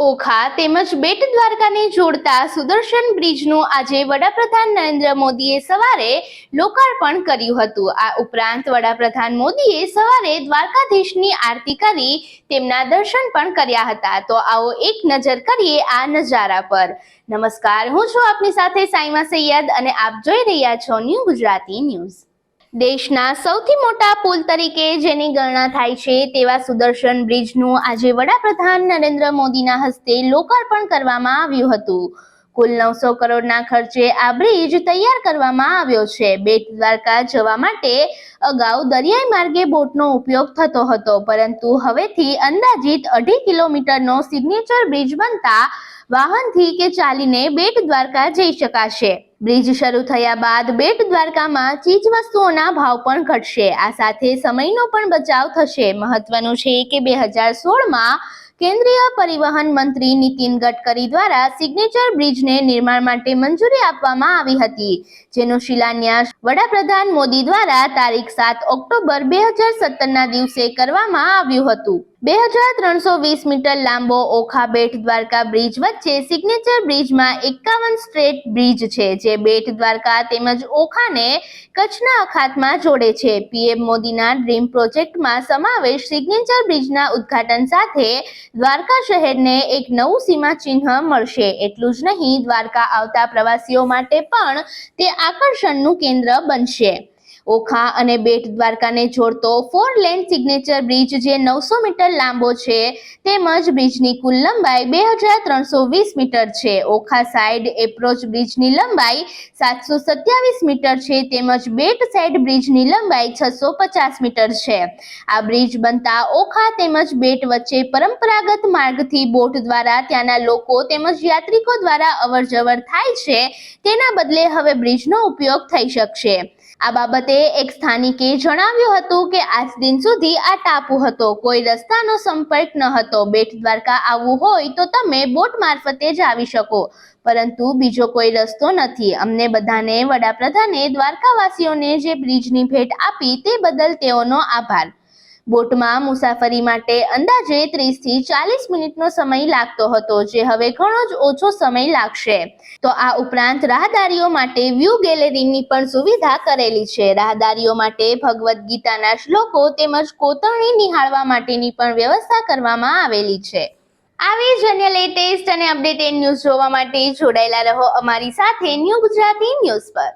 ઓખા તેમજ બેટ દ્વારકાને જોડતા સુદર્શન બ્રિજનું આજે વડાપ્રધાન નરેન્દ્ર મોદીએ સવારે લોકાર્પણ કર્યું હતું. આ ઉપરાંત વડાપ્રધાન મોદીએ સવારે દ્વારકાધીશની આરતી કરી તેમના દર્શન પણ કર્યા હતા. તો આવો એક નજર કરીએ આ નજારા પર. નમસ્કાર, હું છું આપની સાથે સાઈમા સૈયદ અને આપ જોઈ રહ્યા છો ન્યૂ ગુજરાતી ન્યૂઝ. દેશના સૌથી મોટા પુલ તરીકે જેની ગણના થાય છે તેવા સુદર્શન બ્રિજનું આજે વડાપ્રધાન નરેન્દ્ર મોદીના હસ્તે લોકાર્પણ કરવામાં આવ્યું હતું. કુલ નવસો કરોડના ખર્ચે આ બ્રિજ તૈયાર કરવામાં આવ્યો છે. બેટ દ્વારકા જવા માટે અગાઉ દરિયાઈ માર્ગે બોટનો ઉપયોગ થતો હતો, પરંતુ હવેથી અંદાજિત અઢી કિલોમીટરનો સિગ્નેચર બ્રિજ બનતા વાહનથી કે ચાલીને બેટ દ્વારકા જઈ શકાશે. બ્રિજ શરૂ થયા બાદ બેટ દ્વારકામાં ચીજ વસ્તુઓના ભાવ પણ ઘટશે. આ સાથે સમયનો પણ બચાવ થશે. મહત્વનું છે કે બે હજાર સોળમાં કેન્દ્રીય પરિવહન મંત્રી નીતિન ગડકરી દ્વારા સિગ્નેચર બ્રિજને નિર્માણ માટે મંજૂરી આપવામાં આવી હતી, જેનો શિલાન્યાસ વડાપ્રધાન મોદી દ્વારા તારીખ સાત ઓક્ટોબર બે હજાર સત્તરના દિવસે કરવામાં આવ્યું હતું. બે હજાર ત્રણસો વીસ મીટર લાંબો ઓખા બેટ દ્વારકા બ્રિજ વચ્ચે સિગ્નેચર બ્રિજમાં એકાવન સ્ટ્રેટ બ્રિજ છે, જે બેટ દ્વારકા તેમજ ઓખાને કચ્છના અખાતમાં જોડે છે. પીએમ મોદીના ડ્રીમ પ્રોજેક્ટમાં સમાવેશ સિગ્નેચર બ્રિજના ઉદ્ઘાટન સાથે દ્વારકા શહેરને એક નવું સીમા ચિહ્ન મળશે. એટલું જ નહીં, દ્વારકા આવતા પ્રવાસીઓ માટે પણ તે આકર્ષણનું કેન્દ્ર બનશે. ઓખા અને બેટ દ્વારકાને જોડતો ફોર લેન સિગ્નેચર બ્રિજ જે નવસો મીટર લાંબો છે, તેમજ બ્રિજની કુલ લંબાઈ બે હજાર ત્રણસો વીસ મીટર છે. ઓખા સાઇડ એપ્રોચ બ્રિજની લંબાઈ સાતસો સત્યાવીસ મીટર છે, તેમજ બેટ સાઇડ બ્રિજની લંબાઈ છસો પચાસ મીટર છે. આ બ્રિજ બનતા ઓખા તેમજ બેટ વચ્ચે પરંપરાગત માર્ગથી બોટ દ્વારા ત્યાંના લોકો તેમજ યાત્રિકો દ્વારા અવરજવર થાય છે, તેના બદલે હવે બ્રિજનો ઉપયોગ થઈ શકશે. આ બાબતે એક સ્થાનિકે જણાવ્યું હતું કે આજ દિન સુધી આ ટાપુ હતો. કોઈ રસ્તાનો સંપર્ક ન હતો. બેટ દ્વારકા આવવું હોય તો તમે બોટ મારફતે જ આવી શકો. પરંતુ બીજો કોઈ રસ્તો નથી. અમને બધાને વડાપ્રધાને દ્વારકાવાસીઓને જે બ્રિજની ભેટ આપી તે બદલ તેઓનો આભાર. બોટમાં મુસાફરી માટે અંદાજે ત્રીસથી ચાલીસ મિનિટનો સમય લાગતો હતો, જે હવે ઘણો જ ઓછો સમય લાગશે. તો આ ઉપરાંત રાહદારીઓ માટે વ્યૂ ગેલેરીની પણ સુવિધા કરેલી છે. રાહદારીઓ માટે ભગવદ્ ગીતાના શ્લોકો તેમજ કોતરણી નિહાળવા માટેની પણ વ્યવસ્થા કરવામાં આવેલી છે. આવી જ અન્ય લેટેસ્ટ અને અપડેટેડ ન્યૂઝ જોવા માટે જોડાયેલા રહો અમારી સાથે ન્યૂ ગુજરાતી ન્યૂઝ પર.